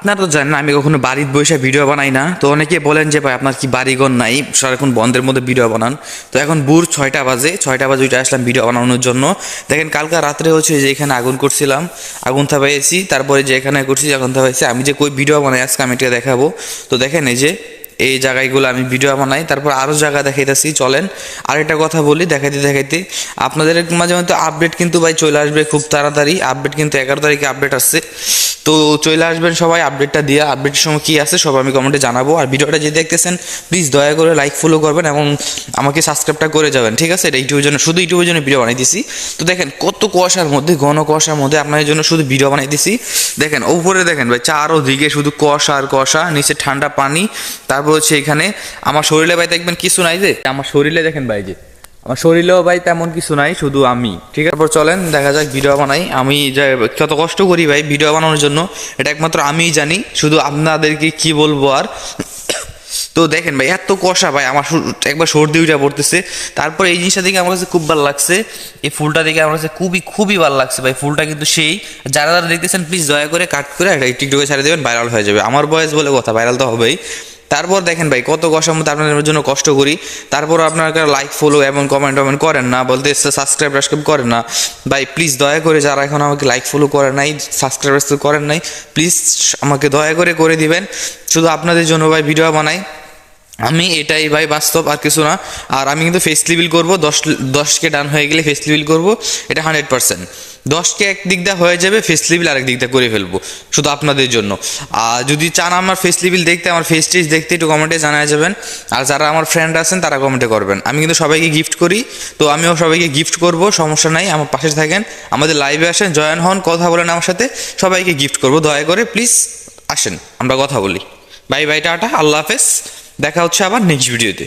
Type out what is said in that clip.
আপনারা তো জানেন আমি কখনো বাড়ির বসে ভিডিও বানাই না। তো অনেকে বলেন যে, ভাই, আপনার কি বাড়িঘর নাই? সারাক্ষণ বন্ধের মধ্যে ভিডিও বানান। তো এখন বুর ছয়টা বাজে ছয়টা বাজে উঠে আসলাম ভিডিও বানানোর জন্য। দেখেন, কালকে রাত্রে হচ্ছে যে, এখানে আগুন করছিলাম। আগুন থাপাইছি, তারপরে যে এখানে করছি আগুন থাপাইছি, আমি যে কই ভিডিও বানাই, আজকে আমি এটা দেখাবো। তো দেখেন এই যে এই জায়গাগুলো আমি ভিডিও বানাই, তারপর আরও জায়গা দেখাইতেছি, চলেন। আরেকটা কথা বলি, দেখাইতে দেখাইতে। আপনাদের মাঝে মধ্যে আপডেট কিন্তু ভাই চলে আসবে খুব তাড়াতাড়ি। আপডেট কিন্তু এগারো তারিখে আপডেট আসছে। তো চলে আসবেন সবাই আপডেটটা দিয়ে আপডেটের সময় কী আছে সব আমি কমেন্টে জানাব। আর ভিডিওটা যে দেখতেছেন প্লিজ দয়া করে লাইক ফলো করবেন এবং আমাকে সাবস্ক্রাইবটা করে যাবেন, ঠিক আছে? এটা ইউটিউবের জন্য, শুধু ইউটিউবের জন্য ভিডিও বানাই দিছি তো দেখেন, কত কুয়াশার মধ্যে, ঘন কুয়াশার মধ্যে আপনাদের জন্য শুধু ভিডিও বানাই দিছি দেখেন, উপরে দেখেন ভাই, চারোদিকে শুধু কুয়াশা আর কুয়াশা, নিচে ঠান্ডা পানি, তারপর হচ্ছে এখানে, আমার শরীরে ভাই দেখবেন কিছু নাই যে, আমার শরীরে দেখেন ভাই যে, আমার শরীরেও ভাই তেমন কিছু নাই, শুধু আমি, ঠিক আছে? তারপর চলেন, দেখা যাক ভিডিও বানাই। আমি যে, কত কষ্ট করি ভাই ভিডিও বানানোর জন্য, এটা একমাত্র আমিই জানি, শুধু আপনাদেরকে কি বলব আর। তো দেখেন ভাই, এত কষা ভাই, আমার একবার সর্দি উঠে পড়তেছে। তারপর এই জিনিসটা দেখে আমার কাছে খুব ভালো লাগছে, এই ফুলটা দেখে আমার কাছে খুবই খুবই ভালো লাগছে ভাই, ফুলটা কিন্তু সেই। যারা যারা দেখতেছেন প্লিজ দয়া করে কাট করে একটা টিকটকে ছাড়ে দেবেন ভাইরাল হয়ে যাবে। আমার বয়স বলে কথা ভাইরাল তো হবেই। তারপর দেখেন ভাই, কত মধ্যে আপনাদের জন্য কষ্ট করি। তারপর আপনারা লাইক ফলো এবং কমেন্ট টমেন্ট করেন না, বলতে সাবস্ক্রাইব টাসক্রাইব করেন না। ভাই প্লিজ দয়া করে যারা এখন আমাকে লাইক ফলো করেন নাই সাবস্ক্রাইব করেন নাই প্লিজ আমাকে দয়া করে করে দিবেন। শুধু আপনাদের জন্য ভাই ভিডিও বানাই। আমি এটাই ভাই বাস্তব, আর কিছু না। আর আমি কিন্তু ফেস করব, দশ দশকে ডান হয়ে গেলে ফেস লিবিল করব, এটা হান্ড্রেড পার্সেন্ট দশকে এক দিক দিয়ে হয়ে যাবে ফেস লিবিল আরেক দিক দিয়ে করে ফেলব, শুধু আপনাদের জন্য। আর যদি চান আমার ফেস লিবিল দেখতে, আমার ফেস টেস দেখতে, একটু কমেন্টে জানা যাবেন। আর যারা আমার ফ্রেন্ড আছেন, তারা কমেন্টে করবেন। আমি কিন্তু সবাইকে গিফট করি, তো আমিও সবাইকে গিফট করব, সমস্যা নাই, আমার পাশে থাকেন। আমাদের লাইভে আসেন, জয়েন হন, কথা বলেন আমার সাথে, সবাইকে গিফট করব। দয়া করে প্লিজ আসেন, আমরা কথা বলি। বাই বাই টাটা, আল্লাহ হাফেজ। দেখা হচ্ছে আবার নেক্সট ভিডিওতে